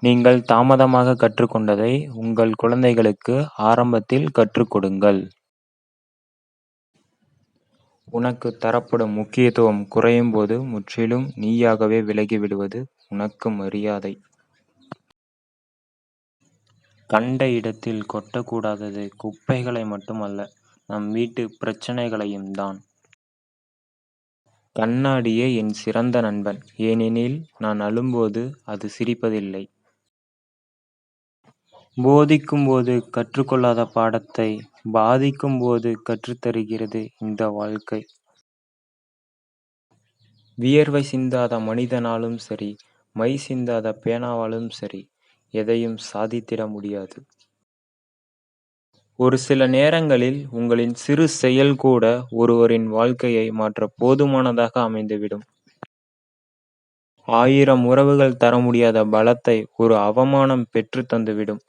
நீங்கள் தாமதமாக கற்றுக்கொண்டதை உங்கள் குழந்தைகளுக்கு ஆரம்பத்தில் கற்றுக் கொடுங்கள். உனக்கு தரப்படும் முக்கியத்துவம் குறையும் போது முற்றிலும் நீயாகவே விலகிவிடுவது உனக்கு மரியாதை. கண்ட இடத்தில் கொட்டக்கூடாதது குப்பைகளை மட்டுமல்ல, நம் வீட்டுப் பிரச்சனைகளையும்தான். கண்ணாடியே என் சிறந்த நண்பன், ஏனெனில் நான் அழும்போது அது சிரிப்பதில்லை. போதிக்கும்போது கற்றுக்கொள்ளாத பாடத்தை பாதிக்கும்போது கற்றுத்தருகிறது இந்த வாழ்க்கை. வியர்வை சிந்தாத மனிதனாலும் சரி, மை சிந்தாத பேனாவாலும் சரி, எதையும் சாதித்திட முடியாது. ஒரு சில நேரங்களில் உங்களின் சிறு செயல் கூட ஒருவரின் வாழ்க்கையை மாற்ற போதுமானதாக அமைந்துவிடும். ஆயிரம் உறவுகள் தர முடியாத பலத்தை ஒரு அவமானம் பெற்றுத் தந்துவிடும்.